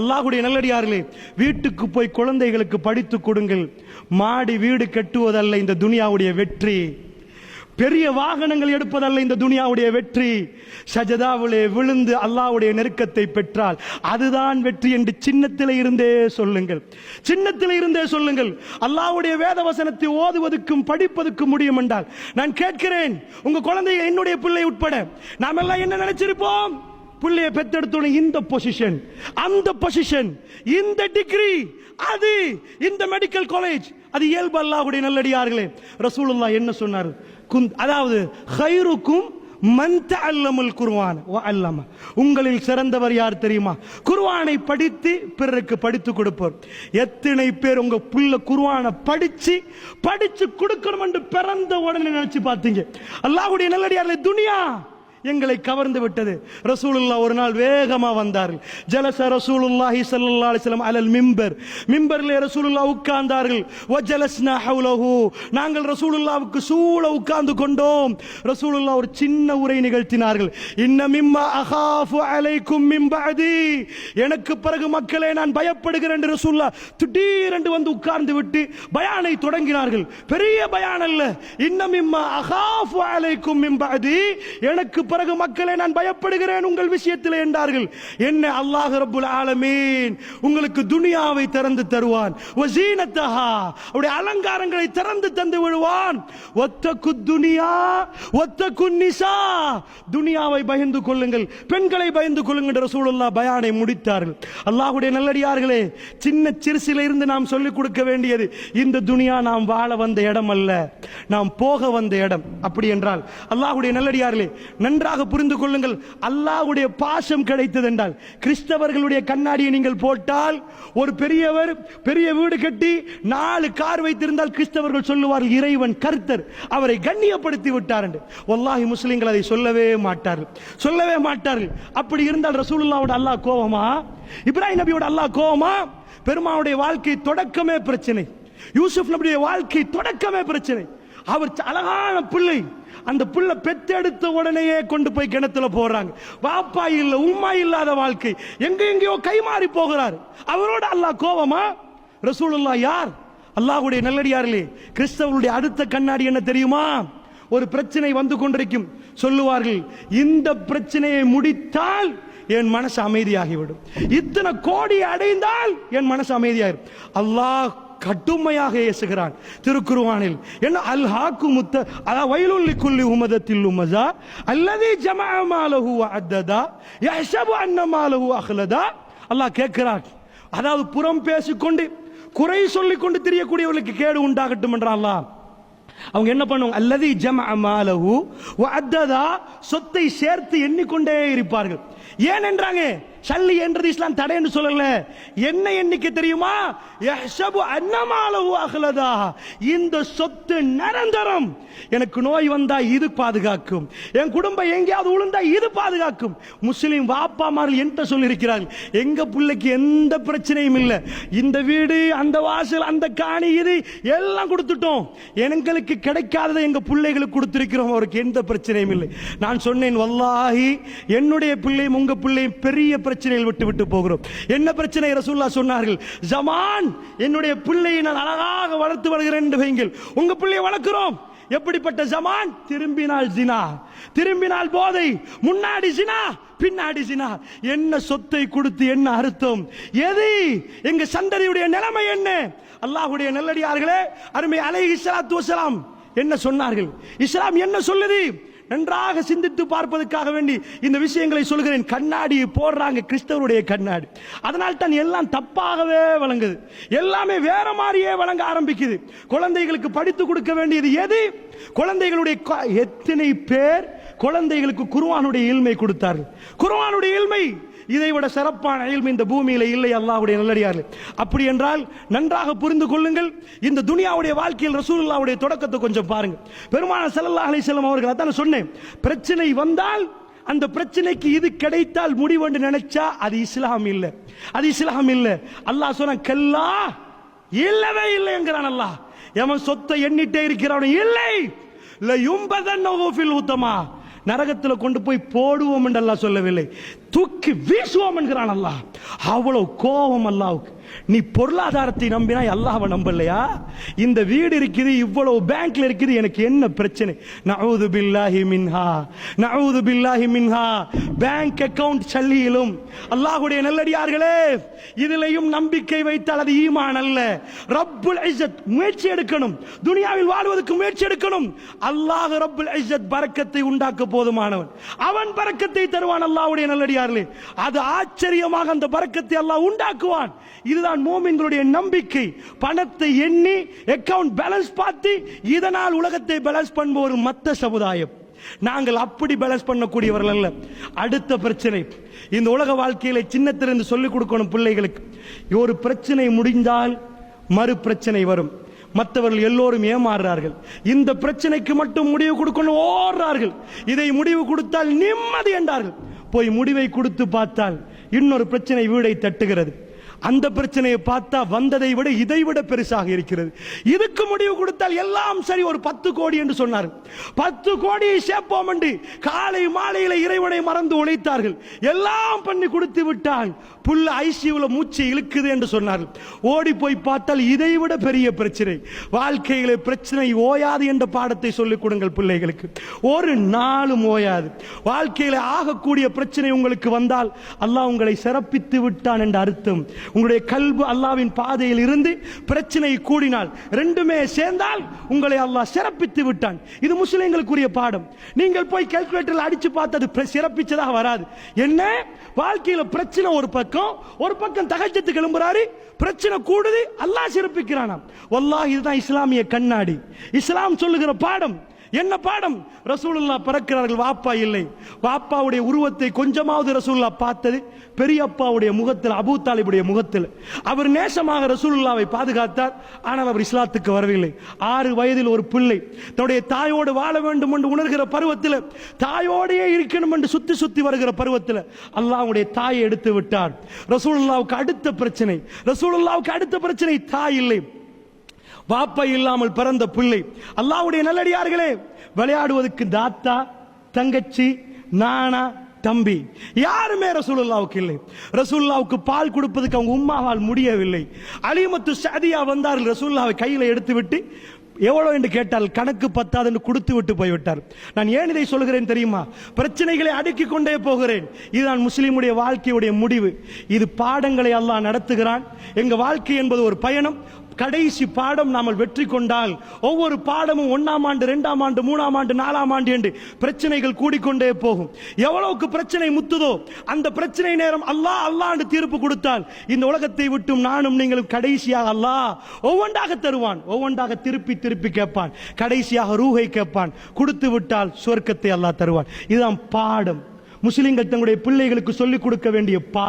அல்லாஹுடைய நல்லடியார்களே வீட்டுக்கு போய் குழந்தைகளுக்கு படித்து கொடுங்கள். மாடி வீடு கட்டுவதல்ல இந்த துனியாவுடைய வெற்றி. பெரிய வாகனங்கள் எடுப்பதல்ல இந்த துனியாவுடைய வெற்றி. சஜதாவிலே விழுந்து அல்லாவுடைய நெருக்கத்தை பெற்றால் அதுதான் வெற்றி என்று சின்னத்தில் இருந்தே சொல்லுங்கள். சின்னத்தில் இருந்தே சொல்லுங்கள். அல்லாஹ்வுடைய வேத வசனத்தை ஓதுவதற்கும் படிப்பதற்கும் முடியும் என்றால் நான் கேட்கிறேன் உங்க குழந்தைய என்னுடைய பிள்ளை உட்பட நாம் எல்லாம் என்ன நினைச்சிருப்போம்? பிள்ளைய பெத்தெடுத்தோட இந்த பொசிஷன் அந்த பொசிஷன் இந்த டிகிரி அது இந்த மெடிக்கல் காலேஜ் அது இயல்பு அல்லாஹுடைய நல்லடியார்களே. ரசூலுல்லா என்ன சொன்னார்? அதாவது ஹைருக்கும் மந்த அல்லமுல் குர்ஆன். வ உங்களில் சிறந்தவர் யார் தெரியுமா? குர்வானை படித்து பிறருக்கு படித்து கொடுப்போம் எத்தனை பேர் உங்க புள்ள குர்வானை படிச்சு படிச்சு கொடுக்கணும் என்று பிறந்த உடனே நினைச்சு பார்த்தீங்க. அல்லாஹுடைய நல்லடியார்களே துனியா! எங்களை கவர்ந்து விட்டது. ரசூலுல்லா ஒரு நாள் வேகமா வந்தார்கள். ஜலச ரசூலுல்லாஹி ஸல்லல்லாஹு அலிஸ்லாம் அலல் மிம்பர். மிம்பரில் ரசூலுல்லா உட்கார்ந்தார்கள். வஜலஸ்னா ஹவுலஹு. நாங்கள் ரசூலுல்லாவுக்கு சூழ உட்கார்ந்து கொண்டோம். ரசூலுல்லா ஒரு சின்ன உரை நிகழ்த்தினார்கள். இன்ன மிம்மா அஹாஃபு அலைக்கும் மிம்பதி எனக்கு பிறகு மக்களே நான் பயப்படுகிறேன் என்று ரசூல்லா திடீரென்று வந்து உட்கார்ந்து விட்டு பயானை தொடங்கினார்கள். பெரிய பயான் அல்ல. இன்ன மிம்மா அஹாஃபு அலைக்கும் மிம்பதி எனக்கு பிறகு மக்களை நான் பயப்படுகிறேன் உங்கள் விஷயத்தில் என்றார்கள். என்ன அல்லாஹ் ரபுல் ஆலமீன் உங்களுக்கு துனியாவை திறந்து தருவான். அவருடைய அலங்காரங்களை திறந்து தந்து விடுவான். ஒத்தக்கு துனியா ஒத்தக்கு நிசா. துனியாவை பயந்து கொள்ளுங்கள். பெண்களை பயந்து கொள்ளுங்கள் ரசூலுல்லாஹ் பயானை முடித்தார்கள். அல்லாஹுடைய நல்லடியார்களே சின்ன சிறுசில இருந்து நாம் சொல்லிக் கொடுக்க வேண்டியது இந்த துனியா நாம் வாழ வந்த இடம் அல்ல நாம் போக வந்த இடம். அப்படி என்றால் அல்லாஹுடைய நல்லடியார்களே நன் நன்றாக புரிந்து கொள்ளுங்கள். அல்லாஹ்வுடைய பாசம் கிடைத்தது என்றால் கிறிஸ்தவர்களுடைய கண்ணாடியை நீங்கள் போட்டால் ஒரு பெரியவர் பெரிய வீடு கட்டி நாலு கார் வைத்திருந்தால் கிறிஸ்தவர்கள் சொல்லுவார்கள் இறைவன் கர்த்தர் அவரை கண்ணியப்படுத்தி விட்டார் என்று. ஒல்லாஹி முஸ்லீம்கள் அதை சொல்லவே மாட்டார்கள். சொல்லவே மாட்டார்கள். அப்படி இருந்தால் ரசூலுல்லாவோட அல்லாஹ் கோவமா இப்ராஹிம் நபியோட அல்லாஹ் கோவமா பெருமாவுடைய வாழ்க்கை தொடக்கமே பிரச்சனை. யூசுப் நபியுடைய வாழ்க்கை தொடக்கமே பிரச்சனை. அவர் அழகான பிள்ளை. அந்த பிள்ளை பெத்தெடுத்த உடனேயே கொண்டு போய் கிணத்துல போடுறாங்க. வாப்பா இல்ல உம்மா இல்லாத வாழ்க்கை. எங்க எங்கேயோ கைமாறி போகிறார். அவரோட அல்லாஹ் கோவமா ரசூலுல்லா யார்? அல்லாஹுடைய நல்லடியார்களே கிறிஸ்தவருடைய அடுத்த கண்ணாடி என்ன தெரியுமா? ஒரு பிரச்சனை வந்து கொண்டிருக்கும். சொல்லுவார்கள் இந்த பிரச்சனையை முடித்தால் என் மனசு அமைதியாகிவிடும். இத்தனை கோடி அடைந்தால் என் மனசு அமைதியாகிடும் அல்லாஹ் கடுமையாக ஏசுகிறான். திருக்குருவானில் என்ன அல் ஹாக்கு முத்த அதா வயலுள்ளி குல்லி உமதத்தில் உமதா அல்லது ஜமாலஹு அத்ததா யஹ்சபு அன்னமாலஹு அஹ்லதா. அல்லாஹ் கேட்கிறான். அதாவது புறம் பேசிக்கொண்டு குறை சொல்லிக் கொண்டு தெரியக்கூடியவர்களுக்கு கேடு உண்டாகட்டும் என்றான் அல்லாஹ். அவங்க என்ன பண்ணுவாங்க? அல்லது ஜம அத்ததா சொத்தை சேர்த்து எண்ணிக்கொண்டே இருப்பார்கள். ஏன் என்றாங்க? சல்லி என்றது இஸ்லாம் தடை என்று சொல்லல. என்ன எண்ணிக்கை தெரியுமா? யஹ்ஷபு அன்னமாலஹு அஹ்லதா. இந்த சொத்து நிரந்தரம். எனக்கு நோய் வந்தா இது பாதுகாக்கும். என் குடும்பம் எங்கேயாவது உளுந்தா இது பாதுகாக்கும். முஸ்லிம் வாப்பாமார்கள் என்கிட்ட சொல்லியிருக்கிறார்கள். எங்க பிள்ளைக்கு எந்த பிரச்சனையும் இல்லை. இந்த வீடு அந்த வாசல் அந்த காணி இது எல்லாம் கொடுத்துட்டோம். எங்களுக்கு கிடைக்காததை எங்க பிள்ளைகளுக்கு கொடுத்திருக்கிறோம். அவருக்கு எந்த பிரச்சனையும் இல்லை. நான் சொன்னேன் வல்லாஹி என்னுடைய பிள்ளையும் உங்க பிள்ளையும் பெரிய பிரச்சனை பிரச்சனைகள் விட்டு விட்டு போகிறோம். என்ன பிரச்சனை? ரசூல்லா சொன்னார்கள் ஜமான் என்னுடைய பிள்ளையை நான் அழகாக வளர்த்து வருகிறேன் என்று வைங்கள் உங்க பிள்ளையை வளர்க்கிறோம். எப்படிப்பட்ட ஜமான்? திரும்பினால் ஜினா திரும்பினால் போதை முன்னாடி ஜினா பின்னாடி ஜினா. என்ன சொத்தை கொடுத்து என்ன அர்த்தம்? எது? எங்க சந்ததியுடைய நிலைமை என்ன? அல்லாஹுடைய நல்லடியார்களே அருமை அலை இஸ்லாத்து என்ன சொன்னார்கள்? இஸ்லாம் என்ன சொல்லுது? நன்றாக சிந்தித்து பார்ப்பதற்காக வேண்டி இந்த விஷயங்களை சொல்கிறேன். கண்ணாடி போடுறாங்க கிறிஸ்தவருடைய கண்ணாடி. அதனால் தான் எல்லாம் தப்பாகவே வழங்குது எல்லாமே வேற மாதிரியே வழங்க ஆரம்பிக்குது. குழந்தைகளுக்கு படித்து கொடுக்க வேண்டியது எது? குழந்தைகளுடைய க- எத்தனை பேர் குழந்தைகளுக்கு குருவானுடைய இல்மை கொடுத்தார்கள்? குருவானுடைய இல்மை இதை விட சிறப்பான அயல்மை இந்த பூமியில் இல்லை அல்லாவுடைய நல்லடியார்கள். அப்படி என்றால் நன்றாக புரிந்து கொள்ளுங்கள். இந்த துனியாவுடைய வாழ்க்கையில் ரசூலுல்லாவுடைய தொடக்கத்தை கொஞ்சம் பாருங்க பெருமான ஸல்லல்லாஹு அலைஹி செல்லம் அவர்கள் அதான் சொன்னேன். பிரச்சனை வந்தால் அந்த பிரச்சனைக்கு இது கிடைத்தால் முடிவென்று நினைச்சா அது இஸ்லாம் இல்லை. அது இஸ்லாம் இல்லை. அல்லாஹ் சொன்ன கல்லா இல்லவே இல்லை என்கிறான் அல்லாஹ். எவன் சொத்தை எண்ணிட்டே இருக்கிறவன் இல்லை. இல்லை யும்பதன் ஃபில் உத்தமா. நரகத்தில் கொண்டு போய் போடுவோம் என்று அல்லாஹ் சொல்லவில்லை. தூக்கி வீசுவோம் என்கிறான் அல்லாஹ். அவ்வளவு கோபம் அல்லாவுக்கு நீ பொருளாதாரத்தை நம்பினா அல்லாஹ்வை நம்பலையா? இந்த வீடு இருக்குது இவ்வளவு பேங்க்ல இருக்குது எனக்கு என்ன பிரச்சனை? நவுது பில்லாஹி மின்ஹா நவுது பில்லாஹி மின்ஹா. பேங்க் அக்கவுண்ட் சல்லியிலும் அல்லாஹுடைய நல்லடியார்களே இதிலையும் நம்பிக்கை வைத்தால் அது ஈமான் அல்ல. ரப்புல் ஐசத் முயற்சி எடுக்கணும். துனியாவில் வாழ்வதற்கு முயற்சி எடுக்கணும். அல்லாஹ் ரப்புல் ஐசத் பறக்கத்தை உண்டாக்க போதுமானவன். அவன் பறக்கத்தை தருவான் அல்லாஹுடைய நல்லடியார் நல்லடியார்களே அது ஆச்சரியமாக அந்த பறக்கத்தை எல்லாம் உண்டாக்குவான். இதுதான் மோமின்களுடைய நம்பிக்கை. பணத்தை எண்ணி அக்கவுண்ட் பேலன்ஸ் பார்த்து இதனால் உலகத்தை பேலன்ஸ் பண்ணுவோர் மத்த சமுதாயம். நாங்கள் அப்படி பேலன்ஸ் பண்ணக்கூடியவர்கள் அல்ல. அடுத்த பிரச்சனை இந்த உலக வாழ்க்கையில சின்னத்திலிருந்து சொல்லிக் கொடுக்கணும் பிள்ளைகளுக்கு. ஒரு பிரச்சனை முடிந்தால் மறு பிரச்சனை வரும். மற்றவர்கள் எல்லோரும் ஏமாறுறார்கள். இந்த பிரச்சனைக்கு மட்டும் முடிவு கொடுக்கணும் ஓடுறார்கள். இதை முடிவு கொடுத்தால் நிம்மதி என்றார்கள். போய் முடிவை கொடுத்து பார்த்தால் இன்னொரு பிரச்சனை வீடை தட்டுகிறது. அந்த பிரச்சனையை பார்த்தா வந்ததை விட இதை விட பெருசாக இருக்கிறது. இதுக்கு முடிவு கொடுத்தால் எல்லாம் சரி ஒரு பத்து கோடி என்று சொன்னார் பத்து கோடியை சேர்ப்போம் என்று காலை மாலையில் இறைவனை மறந்து உழைத்தார்கள். எல்லாம் பண்ணி கொடுத்து விட்டால் புல்ல ஐசியூவில் மூச்சு இழுக்குது என்று சொன்னார்கள். ஓடி போய் பார்த்தால் இதை விட பெரிய பிரச்சனை. வாழ்க்கையில் பிரச்சனை ஓயாது என்ற பாடத்தை சொல்லிக் கொடுங்கள் பிள்ளைகளுக்கு. ஒரு நாளும் ஓயாது. வாழ்க்கையில் ஆகக்கூடிய பிரச்சனை உங்களுக்கு வந்தால் அல்லாஹ் உங்களை சிறப்பித்து விட்டான் என்ற அர்த்தம். உங்களுடைய கல்பு அல்லாவின் பாதையில் இருந்து பிரச்சனை கூடினால் ரெண்டுமே சேர்ந்தால் உங்களை அல்லாஹ் சிறப்பித்து விட்டான். இது முஸ்லிம்களுக்குரிய பாடம். நீங்கள் போய் கால்குலேட்டர்ல அடிச்சு பார்த்தது பிர- சிறப்பிச்சதாக வராது. என்ன? வாழ்க்கையில் பிரச்சனை ஒரு பக்கம் ஒரு பக்கம் தகச்சத்து கிளம்புறாரு பிரச்சனை கூடுது அல்லாஹ் சிறப்பிக்கிறானாம். வல்லாஹ் இதுதான் இஸ்லாமிய கண்ணாடி. இஸ்லாம் சொல்லுகிற பாடம். என்ன பாடம்? ரசூலுல்லா பிறக்கிறார்கள் வாப்பா இல்லை. வாப்பாவுடைய உருவத்தை கொஞ்சமாவது ரசூலுல்லா பார்த்தது பெரியப்பாவுடைய முகத்தில் அபூ தாலிபுடைய முகத்தில். அவர் நேசமாக ரசூலுல்லாவை பாதுகாத்தார் ஆனால் அவர் இஸ்லாத்துக்கு வரவில்லை. ஆறு வயதில் ஒரு பிள்ளை தன்னுடைய தாயோடு வாழ வேண்டும் என்று உணர்கிற பருவத்தில் தாயோடையே இருக்கணும் என்று சுத்தி சுத்தி வருகிற பருவத்தில் அல்லாவுடைய தாயை எடுத்து விட்டார். ரசூலுல்லாவுக்கு அடுத்த பிரச்சனை ரசூலுல்லாவுக்கு அடுத்த பிரச்சனை தாய் இல்லை. பாப்பா இல்லாமல் பிறந்த பிள்ளை. அல்லாவுடைய நல்லடியார்களே விளையாடுவதற்கு தாத்தா தங்கச்சி நானா தம்பி யாருமே ரசூலுல்லாவுக்கு இல்லை. ரசூல்லாவுக்கு பால் கொடுப்பதுக்கு அவங்க உம்மாவால் முடியவில்லை. அலிமத்து சதியா வந்தார்கள் ரசூல்லாவை கையில் எடுத்து விட்டு என்று கேட்டால் கணக்கு பத்தாது என்று கொடுத்து விட்டு போய்விட்டார். நான் ஏன் இதை சொல்கிறேன் தெரியுமா? பிரச்சனைகளை அடுக்கிக் கொண்டே போகிறேன். இதுதான் முஸ்லீமுடைய வாழ்க்கையுடைய முடிவு. இது பாடங்களை அல்லாஹ் நடத்துகிறான். எங்கள் வாழ்க்கை என்பது ஒரு பயணம் கடைசி பாடம் நாம வெற்றி கொண்டால் ஒவ்வொரு பாடமும் ஒன்னாம் ஆண்டு ரெண்டாம் ஆண்டு மூணாம் ஆண்டு நாலாம் ஆண்டு என்று பிரச்சனைகள் கூடிக்கொண்டே போகும். எவ்வளவுக்கு பிரச்சனை முத்துதோ அந்த பிரச்சனை நேரம் அல்லாஹ் அல்லாஹ் என்று தீர்ப்பு கொடுத்தால் இந்த உலகத்தை விட்டும் நானும் நீங்களும் கடைசியாக அல்லாஹ் ஒவ்வொன்றாக தருவான். ஒவ்வொன்றாக திருப்பி திருப்பி கேட்பான். கடைசியாக ரூஹை கேட்பான். கொடுத்து விட்டால் சொர்க்கத்தை அல்லாஹ் தருவான். இதுதான் பாடம். முஸ்லிம்கள் தங்களுடைய பிள்ளைகளுக்கு சொல்லிக் கொடுக்க வேண்டிய பா